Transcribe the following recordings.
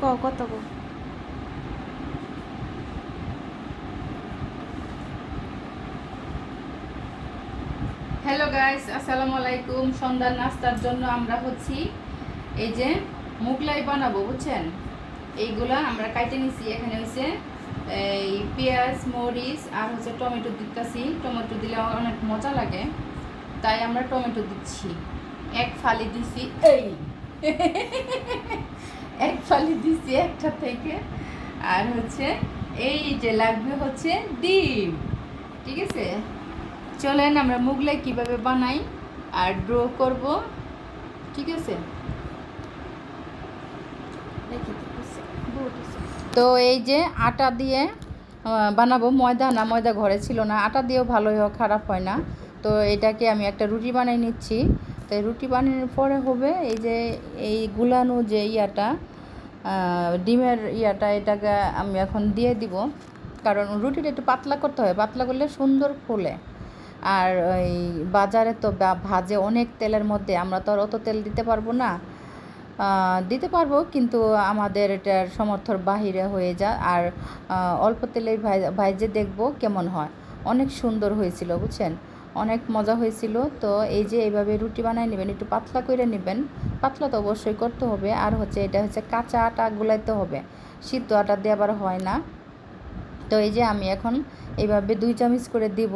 ক কত গো? Hello guys আসসালামু আলাইকুম। সন্ধ্যার নাস্তার জন্য আমরা হচ্ছি এই যে মুগলাই বানাবো বুঝছেন? এইগুলা আমরা কাটে নিছি। এখানে হচ্ছে এই পেঁয়াজ মরিচ আর হচ্ছে টমেটো দিতেছি। টমেটো দিলে অনেক মজা লাগে। তাই আমরা টমেটো দিচ্ছি। এক ফালি দিছি। এই। এক ফালি দিছি একটা থেকে। আর হচ্ছে এই যে লাগবে হচ্ছে ডিম। ঠিক আছে? চলেন আমরা মুগলাই কীভাবে বানাই আর ড্র করব। ঠিক আছে? তো এই যে আটা দিয়ে বানাবো ময়দা। না, ময়দা ঘরে ছিল না। আটা দিয়েও ভালোই হয়, খারাপ হয় না। তো এটাকে আমি একটা রুটি বানিয়ে নিচ্ছি। তো এই রুটি বানানোর পরে হবে এই যে এই গুলানো যে ইয়াটা ডিমের ইয়াটা, এটাকে আমি এখন দিয়ে দিব। কারণ রুটিটা একটু পাতলা করতে হয়, পাতলা করলে সুন্দর ফুলে। আর ওই বাজারে তো ভাজে অনেক তেলের মধ্যে, আমরা তো আর অত তেল দিতে পারব না। দিতে পারব, কিন্তু আমাদের এটার সমর্থর বাহিরে হয়ে যায় আর অল্প তেলে ভাই- ভাইজে দেখব কেমন হয়। অনেক সুন্দর হয়েছিল, বুঝছেন? অনেক মজা হয়েছিল। তো এই যে এইভাবে রুটি বানাই নেবেন, একটু পাতলা করে নেবেন। পাতলা তো অবশ্যই করতে হবে। আর হচ্ছে এটা হচ্ছে কাঁচা আটা গুলাইতে হবে। সিদ্ধ আটা দিয়ে আবার হয় না। তো এই যে আমি এখন এইভাবে দুই চামচ করে দিব।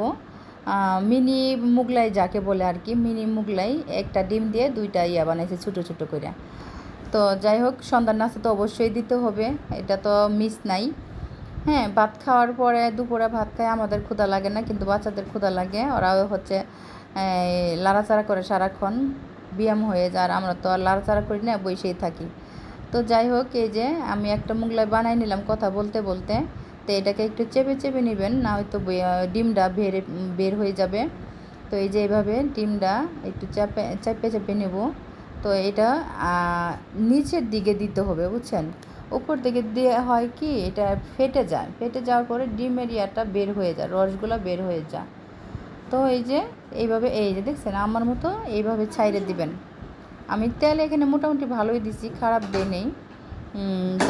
মিনি মুগলাই যাকে বলে আর কি, মিনি মুগলাই, একটা ডিম দিয়ে দুইটা ইয়া বানাইছে ছোটো ছোটো করে তো যাই হোক, সন্ধ্যার নাস্তা তো অবশ্যই দিতে হবে। এটা তো মিস নাই। হ্যাঁ ভাত খাওয়ার পরে দুপুরে ভাত খায়, আমাদের ক্ষুধা লাগে না, কিন্তু বাচ্চাদের ক্ষুধা লাগে। ওরা হচ্ছে লাড়াচাড়া করে সারাক্ষণ ব্যায়াম হয়ে যায়, আর আমরা তো আর লাড়াচাড়া করি না, বসেই থাকি। তো যাই হোক, এই যে আমি একটা মুগলাই বানাই নিলাম কথা বলতে বলতে। তো এটাকে একটু চেপে চেপে নেবেন, না হয়তো ডিমটা বের বের হয়ে যাবে। তো এই যে এইভাবে ডিমটা একটু চাপে চাপে চেপে নেব। তো এটা নিচের দিকে দিতে হবে, বুঝছেন? উপর দিকে দিয়ে হয় কি, এটা ফেটে যায়। ফেটে যাওয়ার পরে ডিমের ইয়াটা বের হয়ে যায়, রসগুলো বের হয়ে যায়। তো এই যে, এইভাবে, এই যে দেখছেন, আমার মতো এইভাবে ছাইড়ে দিবেন। আমি তেল এখানে মোটামুটি ভালোই দিছি, খারাপ দিই নেই।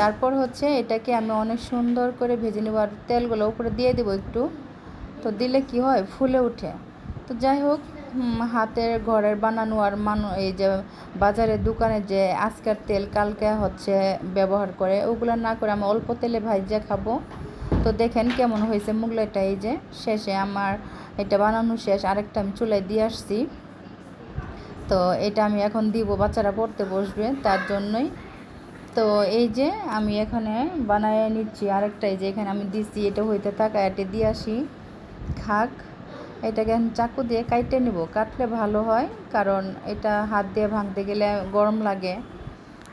তারপর হচ্ছে এটাকে আমি অনেক সুন্দর করে ভেজে নেব, আর তেলগুলো উপরে দিয়ে দেবো একটু। তো দিলে কি হয়, ফুলে ওঠে। তো যাই হোক হাতের ঘরের বানানো আর মানু, এই যে বাজারের দোকানে যে আজকের তেল কালকে হচ্ছে ব্যবহার করে, ওগুলো না করে আমি অল্প তেলে ভাইজা খাব। তো দেখেন কেমন হয়েছে মুগলাইটা, এই যে শেষে আমার এটা বানানো শেষ, আরেকটা আমি চুলায় দিয়ে আসছি। তো এটা আমি এখন দিব, বাচ্চারা পড়তে বসবে তার জন্যই। তো এই যে আমি এখানে বানায় নিচ্ছি আরেকটাই যে এখানে আমি দিচ্ছি এটা হইতে থাকা এটা দিয়ে আসি। খাক। এটাকে চাকু দিয়ে কাটতে নেব? কাটলে ভালো হয়, কারণ এটা হাত দিয়ে ভাঙতে গেলে গরম লাগে।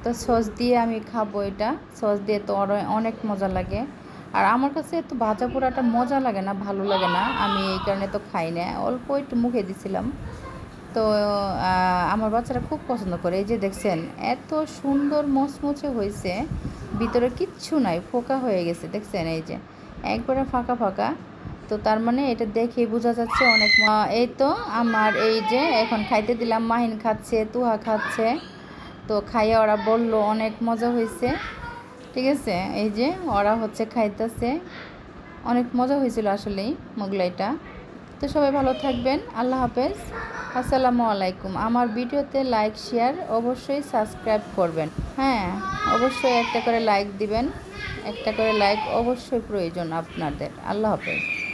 তো সস দিয়ে আমি খাব এটা। সস দিয়ে তো অনেক মজা লাগে। আর আমার কাছে এত ভাজা পোড়াটা মজা লাগে না, ভালো লাগে না। আমি এই কারণে তো খাই না। অল্প একটু মুখে দিছিলাম। তো আমার বাচ্চারা খুব পছন্দ করে। এই যে দেখছেন, এত সুন্দর মচমচে হয়েছে। ভিতরে কিচ্ছু নাই, ফোকা হয়ে গেছে। দেখছেন এই যে, একবারে ফাঁকা ফাঁকা। তো তার মানে এটা দেখে বোঝা যাচ্ছে অনেক এই তো আমার এই যে এখন খাইতে দিলাম, মাহিন খাচ্ছে, তুহা খাচ্ছে। তো খাইয়ে ওরা বলল, অনেক মজা হয়েছে ঠিক আছে? এই যে ওরা হচ্ছে খাইতেছে। অনেক মজা হয়েছিল আসলেই মোগলাইটা। তো সবাই ভালো থাকবেন। আল্লাহ হাফেজ। আসসালামু আলাইকুম। আমার ভিডিওতে লাইক, শেয়ার অবশ্যই সাবস্ক্রাইব করবেন। হ্যাঁ অবশ্যই একটা করে লাইক দিবেন। একটা করে লাইক অবশ্যই প্রয়োজন আপনাদের। আল্লাহ হাফেজ।